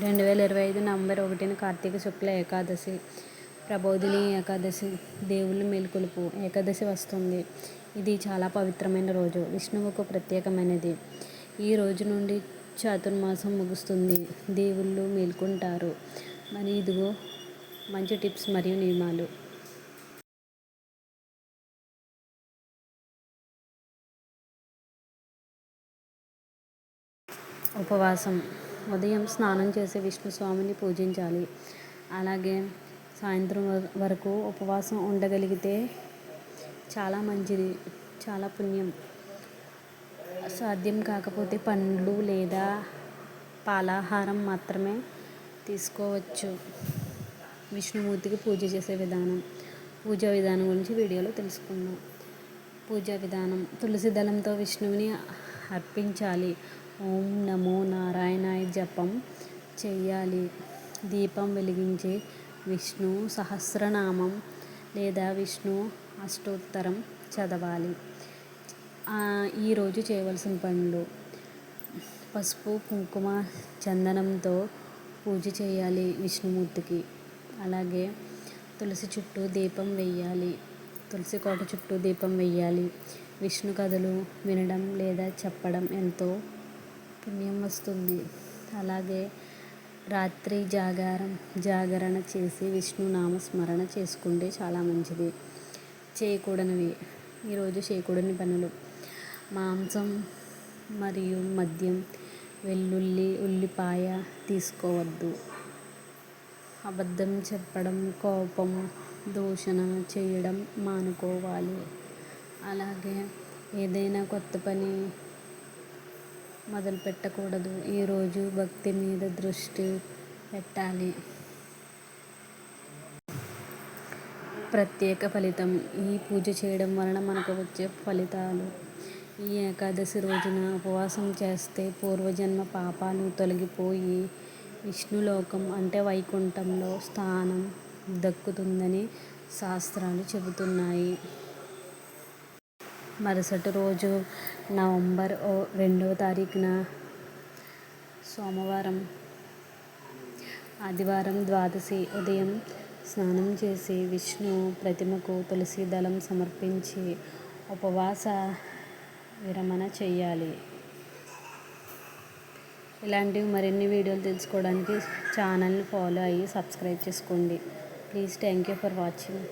రెండు వేల ఇరవై ఐదు నవంబర్ ఒకటిన కార్తీక శుక్ల ఏకాదశి ప్రబోధిని ఏకాదశి దేవుళ్ళు మేలుకొలుపు ఏకాదశి వస్తుంది. ఇది చాలా పవిత్రమైన రోజు విష్ణువుకు ప్రత్యేకమైనది. ఈ రోజు నుండి చాతుర్మాసం ముగుస్తుంది. దేవుళ్ళు మేల్కొంటారు. మరి ఇదిగో మంచి టిప్స్ మరియు నియమాలు. ఉపవాసం. ఉదయం స్నానం చేసి విష్ణు స్వామిని పూజించాలి. అలాగే సాయంత్రం వరకు ఉపవాసం ఉండగలిగితే చాలా మంచిది చాలా పుణ్యం. సాధ్యం కాకపోతే పండ్లు లేదా పాలాహారం మాత్రమే తీసుకోవచ్చు. విష్ణుమూర్తికి పూజ చేసే విధానం పూజా విధానం గురించి వీడియోలో తెలుసుకుందాం. పూజా విధానం తులసి దళంతో విష్ణువుని అర్పించాలి. ఓం నమో నారాయణాయ జపం చేయాలి దీపం వెలిగించి విష్ణు సహస్రనామం లేదా విష్ణు అష్టోత్తరం చదవాలి. ఈరోజు చేయవలసిన పనులు. పసుపు కుంకుమ చందనంతో పూజ చేయాలి విష్ణుమూర్తికి. అలాగే తులసి చుట్టూ దీపం వెయ్యాలి. తులసి కోట చుట్టూ దీపం వెయ్యాలి. విష్ణు కథలు వినడం లేదా చెప్పడం ఎంతో పుణ్యం వస్తుంది. అలాగే రాత్రి జాగారం జాగరణ చేసి విష్ణు నామస్మరణ చేసుకుంటే చాలా మంచిది. చేయకూడనివి ఈరోజు చేయకూడని పనులు. మాంసం మరియు మద్యం వెల్లుల్లి ఉల్లిపాయ తీసుకోవద్దు. అబద్ధం చెప్పడం కోపం దూషణ చేయడం మానుకోవాలి. అలాగే ఏదైనా కొత్త పని మొదలు పెట్టకూడదు ఈరోజు భక్తి మీద దృష్టి పెట్టాలి. ప్రత్యేక ఫలితం. ఈ పూజ చేయడం వలన మనకు వచ్చే ఫలితాలు. ఈ ఏకాదశి రోజున ఉపవాసం చేస్తే పూర్వజన్మ పాపాలు తొలగిపోయి విష్ణులోకం అంటే వైకుంఠంలో స్థానం దక్కుతుందని శాస్త్రాలు చెబుతున్నాయి. మరుసటి రోజు నవంబర్ రెండవ తారీఖున సోమవారం ఆదివారం ద్వాదశి ఉదయం స్నానం చేసి విష్ణు ప్రతిమకు తులసి దళం సమర్పించి ఉపవాస విరమణ చేయాలి. ఇలాంటివి మరిన్ని వీడియోలు తెలుసుకోవడానికి ఛానల్ని ఫాలో అయ్యి సబ్స్క్రైబ్ చేసుకోండి. Please thank you for watching.